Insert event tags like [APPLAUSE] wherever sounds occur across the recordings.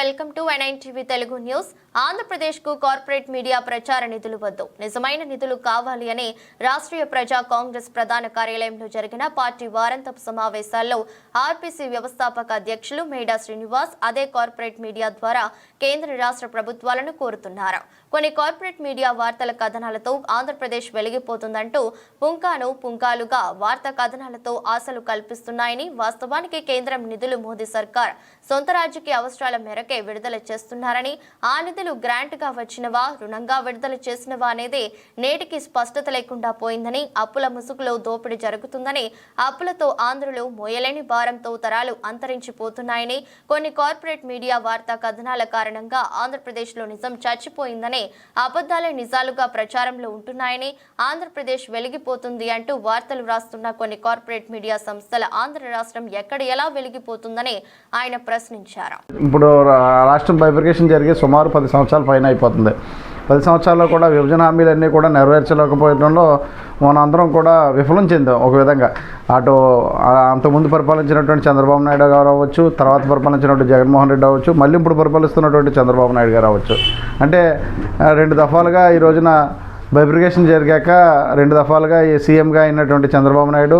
Welcome to NIN TV Telugu news ఆంధ్రప్రదేశ్కు corporate media ప్రచార నిధులు వద్దు. నిజమైన నిధులు కావాలి అని రాష్ట్రీయ ప్రజా కాంగ్రెస్ ప్రధాన కార్యాలయంలో జరిగిన పార్టీ వారాంతపు సమావేశాల్లో ఆర్పీసీ వ్యవస్థాపక అధ్యక్షులు మేడా శ్రీనివాస్ అదే కార్పొరేట్ మీడియా ద్వారా కేంద్ర రాష్ట్ర ప్రభుత్వాలను కోరుతున్నారు. కొన్ని కార్పొరేట్ మీడియా వార్తల కథనాలతో ఆంధ్రప్రదేశ్ వెలిగిపోతుందంటూ పుంకాను పుంకాలుగా వార్తా కథనాలతో ఆశలు కల్పిస్తున్నాయని వాస్తవానికి కేంద్రం నిధులు మోదీ సర్కార్ సొంత రాజకీయ అవసరాల మేరకే విడుదల చేస్తున్నారని ఆ నిధులు గ్రాంట్ గ్రాంట్గా వచ్చినవా రుణంగా విడుదల చేసినవా అనేది నేటికి స్పష్టత లేకుండా పోయిందని అప్పుల ముసుగులో దోపిడీ జరుగుతుందని అప్పులతో ఆంధ్రులు మోయలేని భారంతో తరాలు అంతరించిపోతున్నాయని కొన్ని కార్పొరేట్ మీడియా వార్తా కథనాల కారణంగా ఆంధ్రప్రదేశ్లో నిజం చచ్చిపోయిందని అబద్ధాలే నిజాలుగా ప్రచారంలో ఉంటున్నాయని ఆంధ్రప్రదేశ్ వెలిగిపోతుంది అంటూ వార్తలు రాస్తున్న కొన్ని కార్పొరేట్ మీడియా సంస్థల ఆంధ్ర రాష్ట్రం ఎక్కడ ఎలా వెలిగిపోతుందని ఆయన ప్రశ్నించారు. ఇప్పుడు రాష్ట్రం బైఫికేషన్ జరిగే సుమారు పది సంవత్సరాల పైన అయిపోతుంది. పది సంవత్సరాల్లో కూడా విభజన హామీలన్నీ కూడా నెరవేర్చలేకపోవడంలో మనందరం కూడా విఫలం చెందాం ఒక విధంగా. అటు అంతకుముందు పరిపాలించినటువంటి చంద్రబాబు నాయుడు గారు అవ్వచ్చు తర్వాత పరిపాలించినటువంటి జగన్మోహన్ రెడ్డి అవ్వచ్చు మళ్ళీ ఇప్పుడు పరిపాలిస్తున్నటువంటి చంద్రబాబు నాయుడు గారు అవ్వచ్చు. అంటే రెండు దఫాలుగా ఈ రోజున బైబ్రికేషన్ జరిగాక రెండు దఫాలుగా ఈ సీఎంగా అయినటువంటి చంద్రబాబు నాయుడు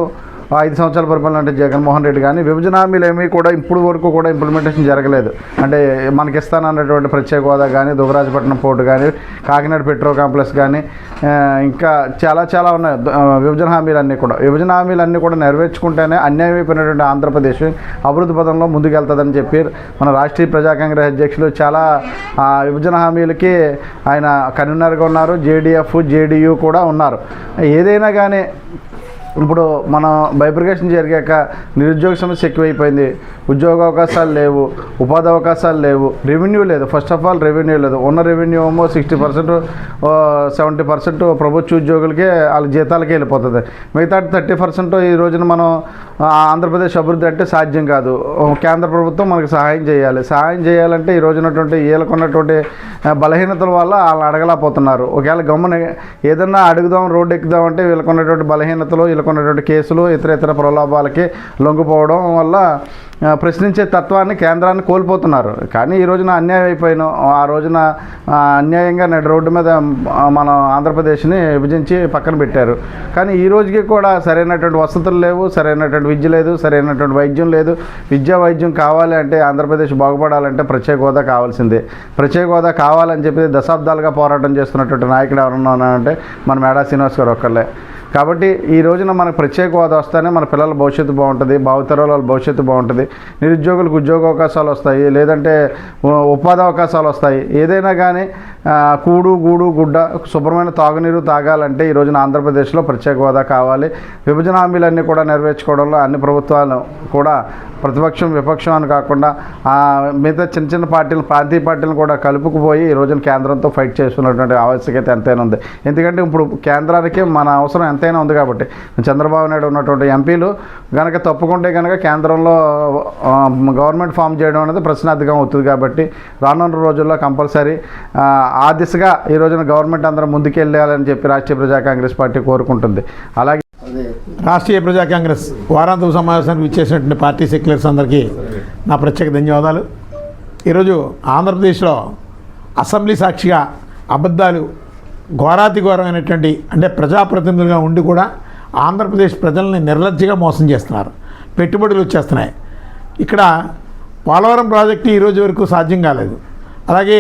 ఐదు సంవత్సరాల పరిపాలన అంటే జగన్మోహన్ రెడ్డి కానీ విభజన హామీలు ఏమీ కూడా ఇప్పుడు వరకు కూడా ఇంప్లిమెంటేషన్ జరగలేదు. అంటే మనకి ఇస్తానన్నటువంటి ప్రత్యేక హోదా కానీ దుగరాజపట్నం పోర్టు కానీ కాకినాడ పెట్రో కాంప్లెక్స్ కానీ ఇంకా చాలా చాలా ఉన్నాయి. విభజన హామీలన్నీ కూడా. విభజన హామీలన్నీ కూడా నెరవేర్చుకుంటేనే అన్యాయం అయిపోయినటువంటి ఆంధ్రప్రదేశ్ అభివృద్ధి పదంలో ముందుకెళ్తుందని చెప్పి మన రాష్ట్రీయ ప్రజా కాంగ్రెస్ అధ్యక్షులు చాలా ఆ, విభజన హామీలకి ఆయన కన్వీనర్గా ఉన్నారు. జేడీఎఫ్ జేడీయూ కూడా ఉన్నారు. ఏదైనా కానీ ఇప్పుడు మనం బైబ్రికేషన్ జరిగాక నిరుద్యోగ సమస్య ఎక్కువైపోయింది. ఉద్యోగ అవకాశాలు లేవు ఉపాధి అవకాశాలు లేవు రెవెన్యూ లేదు. ఫస్ట్ ఆఫ్ ఆల్ రెవెన్యూ లేదు. ఉన్న రెవెన్యూ ఏమో సిక్స్టీ పర్సెంట్ సెవెంటీ పర్సెంట్ ప్రభుత్వ ఉద్యోగులకే వాళ్ళ జీతాలకే వెళ్ళిపోతుంది. మిగతా థర్టీ పర్సెంట్ ఈ రోజున మనం ఆంధ్రప్రదేశ్ అభివృద్ధి అంటే సాధ్యం కాదు. కేంద్ర ప్రభుత్వం మనకు సహాయం చేయాలి. సహాయం చేయాలంటే ఈ రోజునటువంటి వీళ్ళకున్నటువంటి బలహీనతల వల్ల వాళ్ళు అడగలేకపోతున్నారు. ఒకవేళ గమ్మున ఏదన్నా అడుగుదాం రోడ్డు ఎక్కుదాం అంటే వీళ్ళకున్నటువంటి బలహీనతలు నెలకొన్నటువంటి కేసులు ఇతర ఇతర ప్రలోభాలకి లొంగిపోవడం వల్ల ప్రశ్నించే తత్వాన్ని కేంద్రాన్ని కోల్పోతున్నారు. కానీ ఈ రోజున అన్యాయం అయిపోయిన ఆ రోజున అన్యాయంగా నేడు రోడ్డు మీద మన ఆంధ్రప్రదేశ్ని విభజించి పక్కన పెట్టారు. కానీ ఈ రోజుకి కూడా సరైనటువంటి వసతులు లేవు సరైనటువంటి విద్య లేదు సరైనటువంటి వైద్యం లేదు. విద్యా వైద్యం కావాలి అంటే ఆంధ్రప్రదేశ్ బాగుపడాలంటే ప్రత్యేక హోదా కావాల్సిందే. ప్రత్యేక హోదా కావాలని చెప్పి దశాబ్దాలుగా పోరాటం చేస్తున్నటువంటి నాయకుడు ఎవరన్నా అంటే మన మేడా శ్రీనివాస్ గారు ఒక్కళ్ళే. కాబట్టి ఈ రోజున మనకు ప్రత్యేక హోదా వస్తేనే మన పిల్లల భవిష్యత్తు బాగుంటుంది భావితరాల వాళ్ళ భవిష్యత్తు బాగుంటుంది. నిరుద్యోగులకు ఉద్యోగ అవకాశాలు వస్తాయి లేదంటే ఉపాధి అవకాశాలు వస్తాయి. ఏదైనా కానీ కూడు గూడు గుడ్డ శుభ్రమైన తాగునీరు తాగాలంటే ఈ రోజున ఆంధ్రప్రదేశ్లో ప్రత్యేక హోదా కావాలి. విభజన హామీలన్నీ కూడా నెరవేర్చుకోవడంలో అన్ని ప్రభుత్వాలు కూడా ప్రతిపక్షం విపక్షం అని కాకుండా మిగతా చిన్న చిన్న పార్టీలు ప్రాంతీయ పార్టీలను కూడా కలుపుకుపోయి ఈ రోజున కేంద్రంతో ఫైట్ చేస్తున్నటువంటి ఆవశ్యకత ఎంతైనా ఉంది. ఎందుకంటే ఇప్పుడు కేంద్రానికి మన అవసరం ఎంతైనా ఉంది కాబట్టి. చంద్రబాబు నాయుడు ఉన్నటువంటి ఎంపీలు కనుక తప్పుకుంటే కనుక కేంద్రంలో గవర్నమెంట్ ఫామ్ చేయడం అనేది ప్రశ్నార్థకం అవుతుంది కాబట్టి రానున్న రోజుల్లో కంపల్సరీ ఆ, ఆ దిశగా ఈ రోజున గవర్నమెంట్ అందరం ముందుకెళ్ళాలని చెప్పి రాష్ట్రీయ ప్రజా కాంగ్రెస్ పార్టీ కోరుకుంటుంది. అలాగే రాష్ట్రీయ ప్రజా కాంగ్రెస్ వారాంతపు సమావేశానికి ఇచ్చేసినటువంటి పార్టీ సెక్యులర్స్ అందరికీ నా ప్రత్యేక ధన్యవాదాలు. ఈరోజు ఆంధ్రప్రదేశ్లో అసెంబ్లీ సాక్షిగా అబద్ధాలు ఘోరాతి ఘోరమైనటువంటి అంటే ప్రజాప్రతినిధులుగా ఉండి కూడా ఆంధ్రప్రదేశ్ ప్రజల్ని నిర్లజ్జగా మోసం చేస్తున్నారు. పెట్టుబడులు వచ్చేస్తున్నాయి. ఇక్కడ పోలవరం ప్రాజెక్టు ఈరోజు వరకు సాధ్యం కాలేదు. అలాగే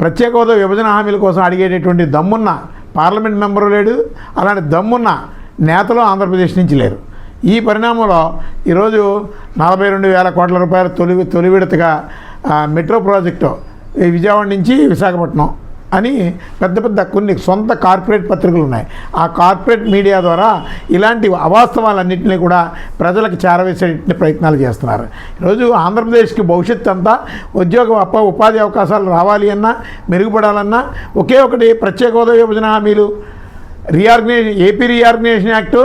ప్రత్యేక హోదా విభజన హామీల కోసం అడిగేటటువంటి దమ్మున్న పార్లమెంట్ మెంబరు లేడు. అలాంటి దమ్మున్న నేతలు ఆంధ్రప్రదేశ్ నుంచి లేరు. ఈ పరిణామంలో ఈరోజు నలభై రెండు వేల కోట్ల రూపాయల తొలి తొలి విడతగా మెట్రో ప్రాజెక్టు విజయవాడ నుంచి విశాఖపట్నం అని పెద్ద పెద్ద కొన్ని సొంత కార్పొరేట్ పత్రికలు ఉన్నాయి. ఆ కార్పొరేట్ మీడియా ద్వారా ఇలాంటి అవాస్తవాలన్నింటినీ కూడా ప్రజలకు చేరవేసే ప్రయత్నాలు చేస్తున్నారు. ఈరోజు ఆంధ్రప్రదేశ్కి భవిష్యత్తు అంతా ఉద్యోగ అప్ప ఉపాధి అవకాశాలు రావాలి అన్నా మెరుగుపడాలన్నా ఒకే ఒకటి ప్రత్యేక హోదా విభజన హామీలు reorganisation AP reorganisation act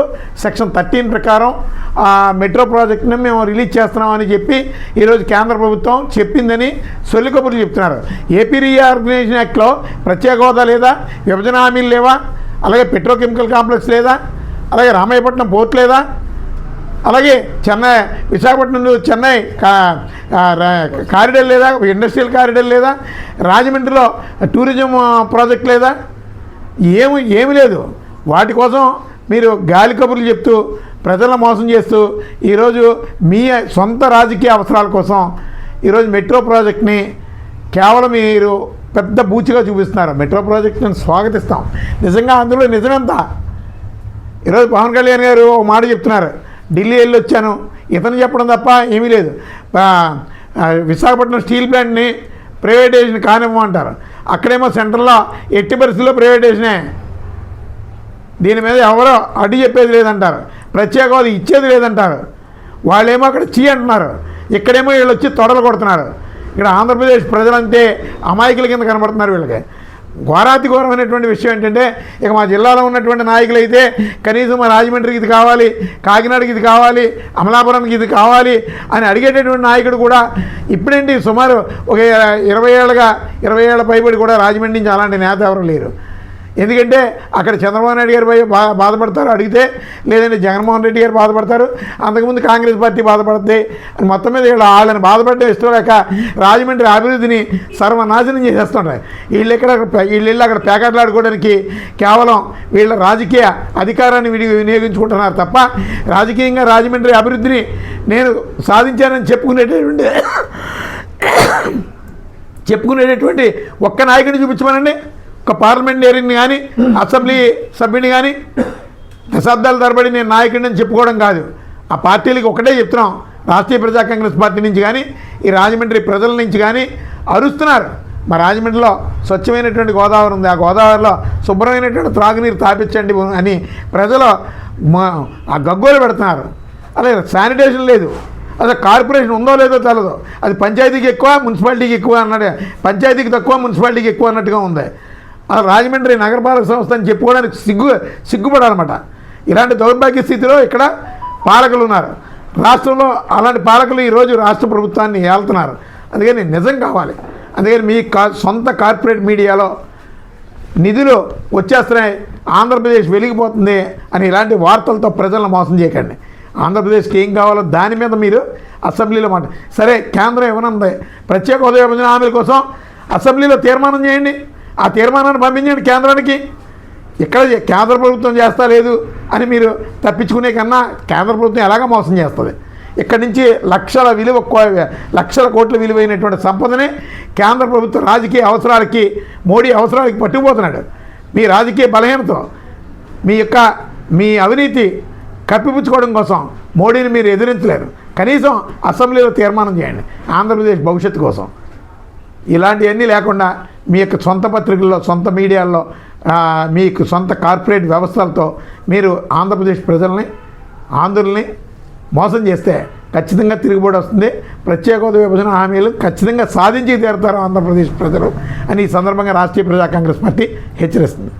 section thirteen ప్రకారం ఆ మెట్రో ప్రాజెక్ట్ని మేము రిలీజ్ చేస్తున్నామని చెప్పి ఈరోజు కేంద్ర ప్రభుత్వం చెప్పిందని సొల్లి కబుర్లు చెప్తున్నారు. ఏపీ రీఆర్గనైజేషన్ యాక్ట్లో ప్రత్యేక హోదా లేదా? విభజన హామీలు లేవా? అలాగే పెట్రోకెమికల్ కాంప్లెక్స్ లేదా? అలాగే రామాయపట్నం పోర్ట్ లేదా? అలాగే చెన్నై విశాఖపట్నం చెన్నై కారిడర్ లేదా? ఇండస్ట్రియల్ కారిడర్ లేదా? రాజమండ్రిలో టూరిజం ప్రాజెక్ట్ లేదా? ఏమి ఏమి లేదు. వాటి కోసం మీరు గాలి కబుర్లు చెప్తూ ప్రజలను మోసం చేస్తూ ఈరోజు మీ సొంత రాజకీయ అవసరాల కోసం ఈరోజు మెట్రో ప్రాజెక్ట్ని కేవలం మీరు పెద్ద బూచిగా చూపిస్తున్నారు. మెట్రో ప్రాజెక్ట్ని స్వాగతిస్తాం. నిజంగా అందులో నిజమెంత? ఈరోజు పవన్ కళ్యాణ్ గారు ఒక మాట చెప్తున్నారు. ఢిల్లీ వెళ్ళి వచ్చాను ఇతను చెప్పడం తప్ప ఏమీ లేదు. విశాఖపట్నం స్టీల్ ప్లాంట్ని ప్రైవేటైజేషన్ కానివ్వమంటారు అక్కడేమో సెంటర్లో ఎట్టి పరిస్థితుల్లో ప్రైవేటైజేషనే. దీని మీద ఎవరో అడ్డు చెప్పేది లేదంటారు. ప్రత్యేక హోదా ఇచ్చేది లేదంటారు. వాళ్ళేమో అక్కడ చీ అంటున్నారు. ఇక్కడేమో వీళ్ళు వచ్చి తొడలు కొడుతున్నారు. ఇక్కడ ఆంధ్రప్రదేశ్ ప్రజలంతే అమాయకుల కింద కనబడుతున్నారు వీళ్ళకి. ఘోరాతి ఘోరమైనటువంటి విషయం ఏంటంటే ఇక మా జిల్లాలో ఉన్నటువంటి నాయకులు అయితే కనీసం మా రాజమండ్రికి ఇది కావాలి కాకినాడకి ఇది కావాలి అమలాపురంకి ఇది కావాలి అని అడిగేటటువంటి నాయకుడు కూడా ఇప్పుడేంటి సుమారు ఒక ఇరవై ఏళ్ళగా ఇరవై ఏళ్ళ పైబడి కూడా రాజమండ్రి నుంచి అలాంటి నేత ఎవరు లేరు. ఎందుకంటే అక్కడ చంద్రబాబు నాయుడు గారు బా బాధపడతారు. అడిగితే లేదంటే జగన్మోహన్ రెడ్డి గారు బాధపడతారు. అంతకుముందు కాంగ్రెస్ పార్టీ బాధపడుతుంది మొత్తం మీద వీళ్ళు వాళ్ళని బాధపడడం ఇష్టం లేక రాజమండ్రి అభివృద్ధిని సర్వనాశనం చేసేస్తుంటారు వీళ్ళు ఇక్కడ వీళ్ళు అక్కడ పేకాటలాడుకోవడానికి కేవలం వీళ్ళ రాజకీయ అధికారాన్ని వినియోగించుకుంటున్నారు తప్ప రాజకీయంగా రాజమండ్రి అభివృద్ధిని నేను సాధించానని చెప్పుకునేటటువంటి [COUGHS] చెప్పుకునేటటువంటి ఒక్క నాయకుడిని చూపించమనండి. ఒక పార్లమెంటేరియన్ కానీ అసెంబ్లీ సభ్యుని కానీ దశాబ్దాల తరబడి నేను నాయకుడిని అని చెప్పుకోవడం కాదు. ఆ పార్టీలకి ఒకటే చెప్తున్నాం. రాష్ట్రీయ ప్రజా కాంగ్రెస్ పార్టీ నుంచి కానీ ఈ రాజమండ్రి ప్రజల నుంచి కానీ అరుస్తున్నారు. మా రాజమండ్రిలో స్వచ్ఛమైనటువంటి గోదావరి ఉంది. ఆ గోదావరిలో శుభ్రమైనటువంటి త్రాగునీరు తాపించండి అని ప్రజలు ఆ గగ్గోలు పెడుతున్నారు. అలాగే శానిటేషన్ లేదు. అసలు కార్పొరేషన్ ఉందో లేదో తెలదు. అది పంచాయతీకి ఎక్కువ మున్సిపాలిటీకి ఎక్కువ అన్నట్టు పంచాయతీకి తక్కువ మున్సిపాలిటీకి ఎక్కువ అన్నట్టుగా ఉంది. ఆ రాజమండ్రి నగరపాలక సంస్థ అని చెప్పుకోవడానికి సిగ్గు సిగ్గుపడాలన్నమాట. ఇలాంటి దౌర్భాగ్య స్థితిలో ఇక్కడ పాలకులు ఉన్నారు. రాష్ట్రంలో అలాంటి పాలకులు ఈరోజు రాష్ట్ర ప్రభుత్వాన్ని ఏళ్తున్నారు. అందుకని నిజం కావాలి. అందుకని మీ కా సొంత కార్పొరేట్ మీడియాలో నిధులు వచ్చేస్తున్నాయి ఆంధ్రప్రదేశ్ వెలిగిపోతుంది అని ఇలాంటి వార్తలతో ప్రజలను మోసం చేయకండి. ఆంధ్రప్రదేశ్కి ఏం కావాలో దాని మీద మీరు అసెంబ్లీలో మాట సరే కేంద్రం ఏమనుంది ప్రత్యేక హోదా విభజన హామీల కోసం అసెంబ్లీలో తీర్మానం చేయండి. ఆ తీర్మానాన్ని పంపించండి కేంద్రానికి. ఇక్కడ కేంద్ర ప్రభుత్వం చేస్తా లేదు అని మీరు తప్పించుకునే కన్నా కేంద్ర ప్రభుత్వం ఎలాగ మోసం చేస్తుంది? ఇక్కడి నుంచి లక్షల విలువ కో- లక్షల కోట్ల విలువైనటువంటి సంపదని కేంద్ర ప్రభుత్వం రాజకీయ అవసరాలకి మోడీ అవసరాలకి పట్టుకుపోతున్నాడు. మీ రాజకీయ బలహీనతో మీ యొక్క మీ అవినీతి కప్పిపుచ్చుకోవడం కోసం మోడీని మీరు ఎదిరించలేరు. కనీసం అసెంబ్లీలో తీర్మానం చేయండి. ఆంధ్రప్రదేశ్ భవిష్యత్తు కోసం. ఇలాంటివన్నీ లేకుండా మీ యొక్క సొంత పత్రికల్లో సొంత మీడియాల్లో మీకు సొంత కార్పొరేట్ వ్యవస్థలతో మీరు ఆంధ్రప్రదేశ్ ప్రజల్ని ఆంధ్రుల్ని మోసం చేస్తే ఖచ్చితంగా తిరుగుబడి వస్తుంది. ప్రత్యేక హోదా విభజన హామీలు ఖచ్చితంగా సాధించి తీరుతారు ఆంధ్రప్రదేశ్ ప్రజలు అని ఈ సందర్భంగా రాష్ట్రీయ ప్రజా కాంగ్రెస్ పార్టీ హెచ్చరిస్తుంది.